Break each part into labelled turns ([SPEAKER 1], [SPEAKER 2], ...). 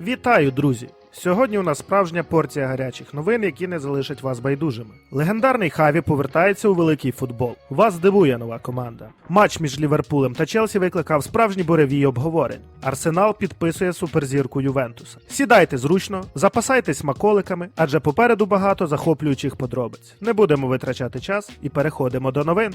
[SPEAKER 1] Вітаю, друзі! Сьогодні у нас справжня порція гарячих новин, які не залишать вас байдужими. Легендарний Хаві повертається у великий футбол. Вас здивує нова команда. Матч між Ліверпулем та Челсі викликав справжні буревій обговорень. Арсенал підписує суперзірку Ювентуса. Сідайте зручно, запасайтесь смаколиками, адже попереду багато захоплюючих подробиць. Не будемо витрачати час і переходимо до новин.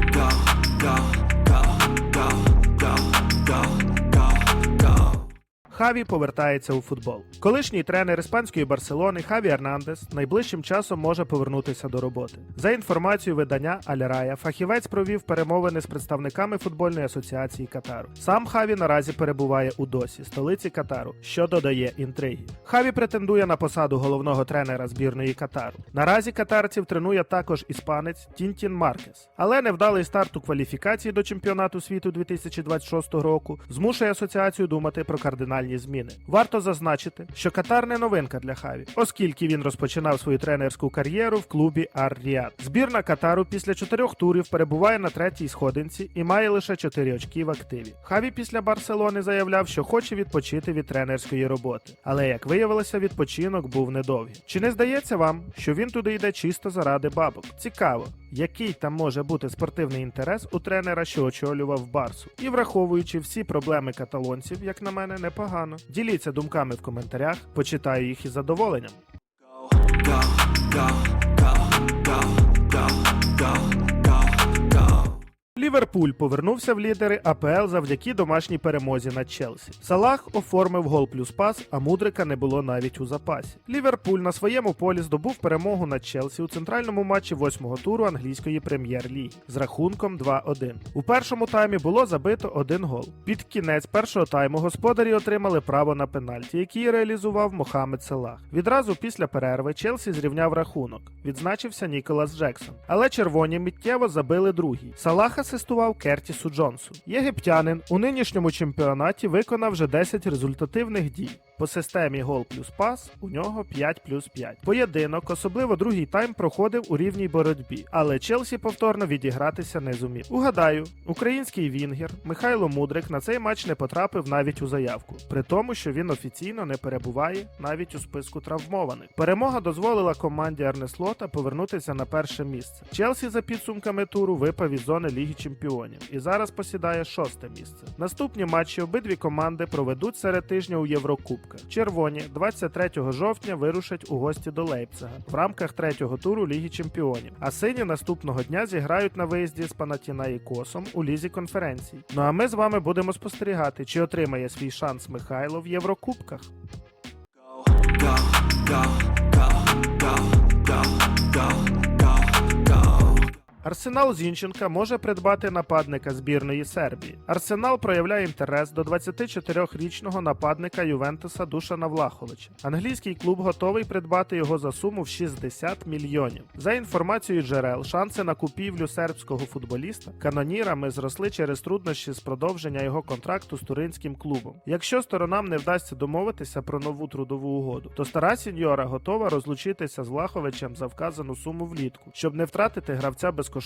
[SPEAKER 1] Хаві повертається у футбол. Колишній тренер іспанської Барселони Хаві Ернандес найближчим часом може повернутися до роботи. За інформацією видання Алярая, фахівець провів перемовини з представниками футбольної асоціації Катару. Сам Хаві наразі перебуває у Досі, столиці Катару, що додає інтриги. Хаві претендує на посаду головного тренера збірної Катару. Наразі катарців тренує також іспанець Тінтін Маркес. Але невдалий старт у кваліфікації до чемпіонату світу 2026 року змушує асоціацію думати про кардинальні зміни. Варто зазначити, що Катар не новинка для Хаві, оскільки він розпочинав свою тренерську кар'єру в клубі Ар Ріад. Збірна Катару після чотирьох турів перебуває на третій сходинці і має лише чотири очки в активі. Хаві після Барселони заявляв, що хоче відпочити від тренерської роботи. Але як виявилося, відпочинок був недовгий. Чи не здається вам, що він туди йде чисто заради бабок? Цікаво, який там може бути спортивний інтерес у тренера, що очолював Барсу, і враховуючи всі проблеми каталонців, як на мене, непогано. Діліться думками в коментарях, почитаю їх із задоволенням.
[SPEAKER 2] Go, go, go,
[SPEAKER 1] Ліверпуль повернувся в лідери АПЛ завдяки домашній перемозі над Челсі. Салах оформив гол плюс пас, а мудрика не було навіть у запасі. Ліверпуль на своєму полі здобув перемогу над Челсі у центральному матчі восьмого туру англійської прем'єр-ліги з рахунком 2-1. У першому таймі було забито один гол. Під кінець першого тайму господарі отримали право на пенальті, який реалізував Мохамед Салах. Відразу після перерви Челсі зрівняв рахунок. Відзначився Ніколас Джексон. Але червоні миттєво забили другий. Салах асистував Кертісу Джонсу. Єгиптянин у нинішньому чемпіонаті виконав вже 10 результативних дій. По системі гол плюс пас у нього 5 плюс 5. Поєдинок, особливо другий тайм, проходив у рівній боротьбі, але Челсі повторно відігратися не зумів. Угадаю, український вінгер Михайло Мудрик на цей матч не потрапив навіть у заявку, при тому, що він офіційно не перебуває навіть у списку травмованих. Перемога дозволила команді Арнеслота повернутися на перше місце. Челсі за підсумками туру випав із зони Ліги Чемпіонів і зараз посідає шосте місце. Наступні матчі обидві команди проведуть серед тижня у Єврокубках. Червоні 23 жовтня вирушать у гості до Лейпцига в рамках третього туру Ліги Чемпіонів. А сині наступного дня зіграють на виїзді з Панатінаїкосом у лізі конференцій. Ну а ми з вами будемо спостерігати, чи отримає свій шанс Михайло в Єврокубках.
[SPEAKER 2] Go, go, go,
[SPEAKER 1] Арсенал Зінченка може придбати нападника збірної Сербії. Арсенал проявляє інтерес до 24-річного нападника Ювентуса Душана Влаховича. Англійський клуб готовий придбати його за суму в 60 мільйонів. За інформацією джерел, шанси на купівлю сербського футболіста канонірами зросли через труднощі з продовження його контракту з туринським клубом. Якщо сторонам не вдасться домовитися про нову трудову угоду, то стара сіньора готова розлучитися з Влаховичем за вказану суму влітку, щоб не втратити гравця безкоштовно,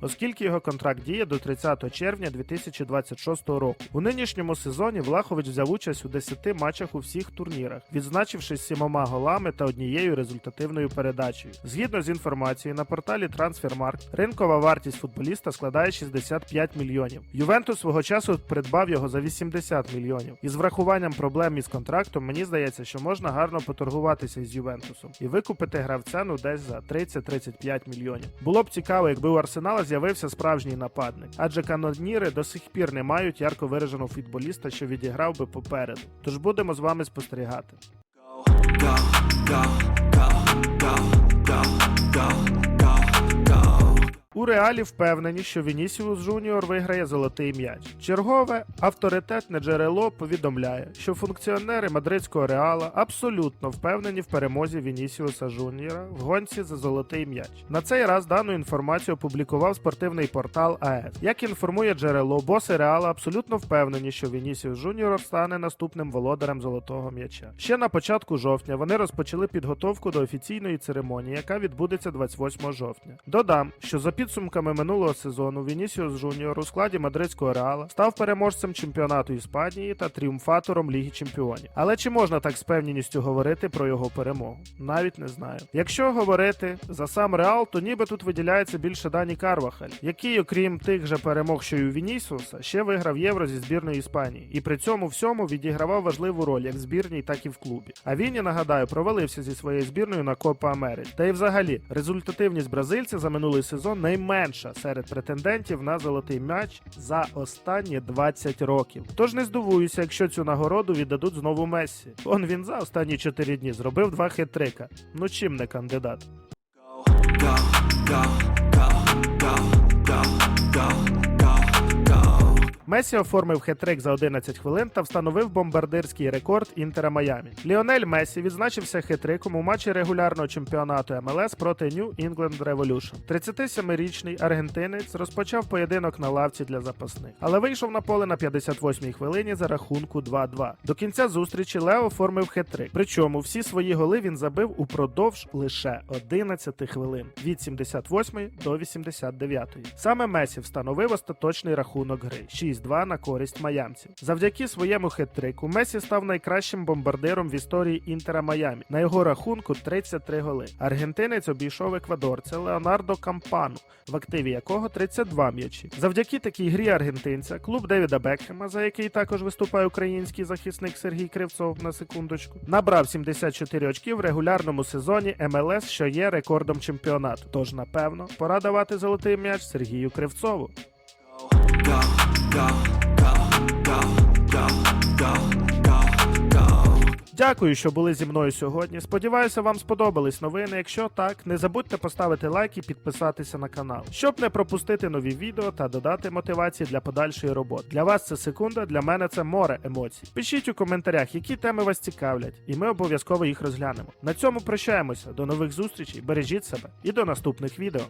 [SPEAKER 1] оскільки його контракт діє до 30 червня 2026 року. У нинішньому сезоні Влахович взяв участь у 10 матчах у всіх турнірах, відзначившись сімома голами та однією результативною передачею. Згідно з інформацією на порталі Transfermarkt, ринкова вартість футболіста складає 65 мільйонів. Ювентус свого часу придбав його за 80 мільйонів. І з врахуванням проблем із контрактом, мені здається, що можна гарно поторгуватися із Ювентусом і викупити гравця ну десь за 30-35 мільйонів. Було б цікаво, якби Арсенала з'явився справжній нападник, адже каноніри до сих пір не мають ярко вираженого футболіста, що відіграв би попереду. Тож будемо з вами спостерігати.
[SPEAKER 2] Go, go, go, go, go, go, go.
[SPEAKER 1] У реалі впевнені, що Вінісіус Жуніор виграє золотий м'яч. Чергове авторитетне джерело повідомляє, що функціонери мадридського реала абсолютно впевнені в перемозі Вінісіуса Жуніора в гонці за золотий м'яч. На цей раз дану інформацію опублікував спортивний портал АЕФ. Як інформує джерело, боси реала абсолютно впевнені, що Вінісіус Жуніор стане наступним володарем золотого м'яча. Ще на початку жовтня вони розпочали підготовку до офіційної церемонії, яка відбудеться 28 жовтня. Додам, що за підсумками минулого сезону Вінісіус Жуніор у складі мадридського реала став переможцем чемпіонату Іспанії та тріумфатором Ліги Чемпіонів. Але чи можна так з певністю говорити про його перемогу? Навіть не знаю. Якщо говорити за сам Реал, то ніби тут виділяється більше Дані Карвахаль, який, окрім тих же перемог, що й у Вінісіуса, ще виграв євро зі збірної Іспанії, і при цьому всьому відігравав важливу роль як в збірній, так і в клубі. А він, я нагадаю, провалився зі своєю збірною на Копа Америки. Та й взагалі результативність бразильця за минулий сезон найменша серед претендентів на золотий м'яч за останні 20 років. Тож не здивуюся, якщо цю нагороду віддадуть знову Мессі. Он він за останні 4 дні зробив два хитрика. Ну чим не кандидат?
[SPEAKER 2] go, go, go,
[SPEAKER 1] Месі оформив хет-трик за 11 хвилин та встановив бомбардирський рекорд Інтера Майамі. Ліонель Месі відзначився хет-триком у матчі регулярного чемпіонату МЛС проти New England Revolution. 37-річний аргентинець розпочав поєдинок на лавці для запасних, але вийшов на поле на 58-й хвилині за рахунку 2-2. До кінця зустрічі Лео оформив хет-трик. Причому всі свої голи він забив упродовж лише 11 хвилин від 78 до 89. Саме Месі встановив остаточний рахунок гри 6-2 на користь майамців. Завдяки своєму хет-трику Месі став найкращим бомбардиром в історії Інтера Майамі. На його рахунку 33 голи. Аргентинець обійшов еквадорця Леонардо Кампану, в активі якого 32 м'ячі. Завдяки такій грі аргентинця клуб Девіда Бекхема, за який також виступає український захисник Сергій Кривцов на секундочку, набрав 74 очки в регулярному сезоні МЛС, що є рекордом чемпіонату. Тож, напевно, пора давати золотий м'яч Сергію Кривцову.
[SPEAKER 2] go.
[SPEAKER 1] Дякую, що були зі мною сьогодні. Сподіваюся, вам сподобались новини. Якщо так, не забудьте поставити лайк і підписатися на канал, щоб не пропустити нові відео та додати мотивації для подальшої роботи. Для вас це секунда, для мене це море емоцій. Пишіть у коментарях, які теми вас цікавлять, і ми обов'язково їх розглянемо. На цьому прощаємося. До нових зустрічей, бережіть себе і до наступних відео.